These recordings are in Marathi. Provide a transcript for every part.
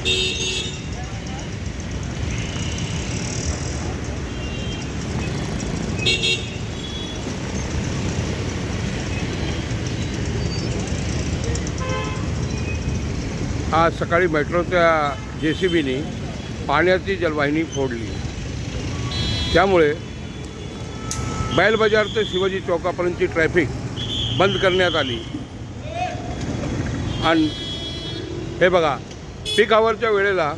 आज सकाळी मेट्रोच्या जे सी बीने पाण्याची जलवाहिनी फोडली. त्यामुळे बैलबाजार ते शिवाजी चौकापर्यंतची ट्रॅफिक बंद करण्यात आली. आणि हे बघा पीक आवरच्या वेळेला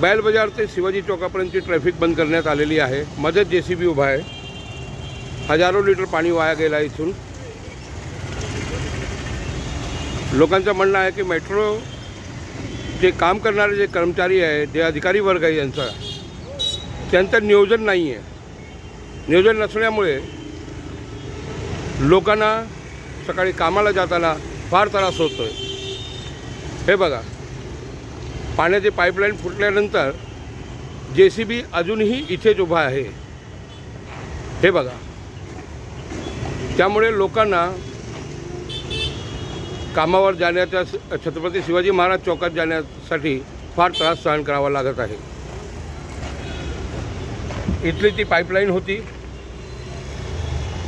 बैल बाजार ते शिवाजी चौकापर्यंतची ट्रॅफिक बंद करण्यात आलेली आहे. मध्येच जे सी बी उभा आहे. हजारो लिटर पाणी वाया गेला इथून. लोकांचं म्हणणं आहे की मेट्रो जे काम करणारे जे कर्मचारी आहे जे अधिकारी वर्ग आहे यांचा त्यांचं नियोजन नाही आहे नियोजन नसल्यामुळे लोकांना सकाळी कामाला जाताना फार त्रास होतो आहे हे बघा. पाण्याची पाईपलाईन फुटल्यानंतर जे सी बी अजूनही इथेच उभा आहे. हे बघा. त्यामुळे लोकांना कामावर जाण्याच्या छत्रपती शिवाजी महाराज चौकात जाण्यासाठी फार त्रास सहन करावा लागत आहे. इथली ती पाईपलाईन होती.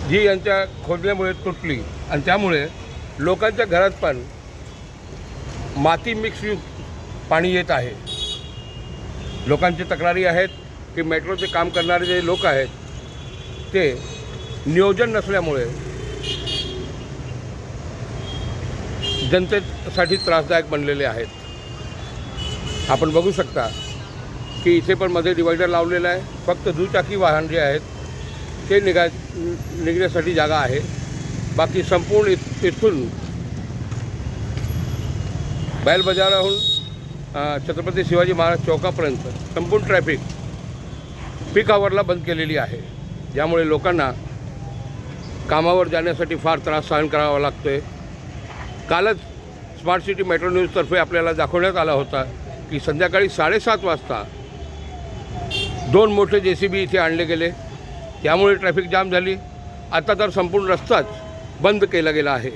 जी यांच्या खोदल्यामुळे तुटली. आणि त्यामुळे लोकांच्या घरात पण माती मिक्सयुक्त पाणी येत आहे. लोकांची तक्रारी आहेत की मेट्रोचे काम करणारे जे लोक आहेत ते नियोजन नसल्यामुळे जनतेसाठी त्रासदायक बनलेले आहेत. आपण बघू शकता की इथे पण मध्ये डिवायडर लावलेला आहे. फक्त दुचाकी वाहन जे आहेत ते निघा निघण्यासाठी जागा आहे. बाकी संपूर्ण इथ इथून बैल बाजाराहून छत्रपती शिवाजी महाराज चौकापर्यंत संपूर्ण ट्रॅफिक पीक आवरला बंद केलेली आहे. ज्यामुळे लोकांना कामावर जाण्यासाठी फार त्रास सहन करावा लागतो आहे कालच स्मार्ट सिटी मेट्रो न्यूजतर्फे आपल्याला दाखवण्यात आला होता की संध्याकाळी साडेसात वाजता दोन मोठे जे सी बी इथे आणले गेले. त्यामुळे ट्रॅफिक जाम झाली. आता तर संपूर्ण रस्ताच बंद केला गेला आहे.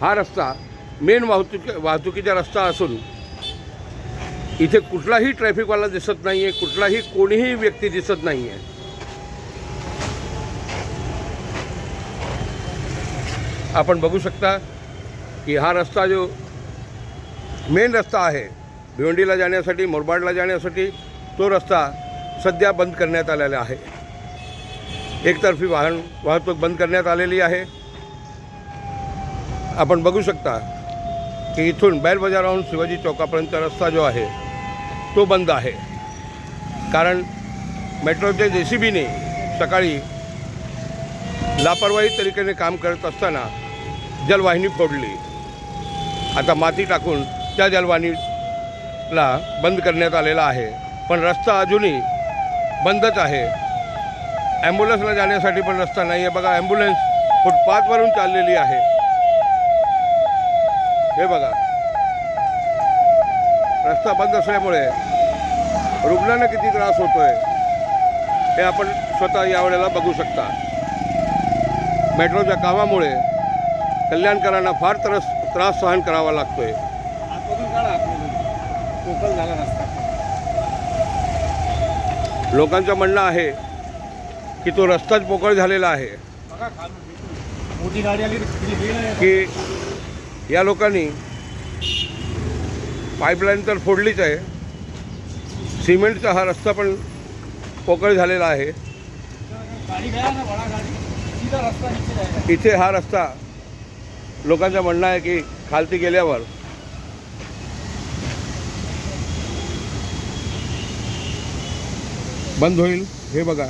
हा रस्ता मेन वाहतूक वाहतुकीचा रस्ता असून इथे कुठलाही ट्रॅफिकवाला दिसत नाही आहे कुठलाही कोणीही व्यक्ती दिसत नाही आहे आपण बघू शकता की हा रस्ता जो मेन रस्ता आहे भिवंडीला जाण्यासाठी मुरबाडला जाण्यासाठी तो रस्ता सध्या बंद करण्यात आलेला आहे. एकतर्फी वाहन वाहतूक बंद करण्यात आलेली आहे. आपण बघू शकता की इथून बैलबाजाराहून शिवाजी चौकापर्यंत रस्ता जो आहे तो बंद आहे. कारण मेट्रोच्या जे सी बीने सकाळी लापरवाही तरीकेने काम करत असताना जलवाहिनी फोडली. आता माती टाकून त्या जलवाहिनीला बंद करण्यात आलेला आहे. पण रस्ता अजूनही बंदच आहे. ॲम्ब्युलन्सला जाण्यासाठी पण रस्ता नाही आहे. बघा ॲम्ब्युलन्स फुटपाथवरून चाललेली आहे. हे बघा. रस्ता बंद असल्यामुळे रुग्णांना किती त्रास होतोय हे आपण स्वतः यावेळेला बघू शकता. मेट्रोच्या कामामुळे कल्याणकरांना फार त्रास त्रास सहन करावा झाला रस्ता. लोकांचं म्हणणं आहे की तो रस्ताच पोकळ झालेला आहे. आहे. की या लोकांनी पाईपलाईन तर फोडलीच आहे. सिमेंटचा हा रस्ता पण पोकळ झालेला आहे. गाडी गया ना बडा गाडी. सीधा रस्ता नीचे जाएगा इथे हा रस्ता लोकांचं म्हणणं आहे की खालती गेल्यावर. बंद होईल हे बघा.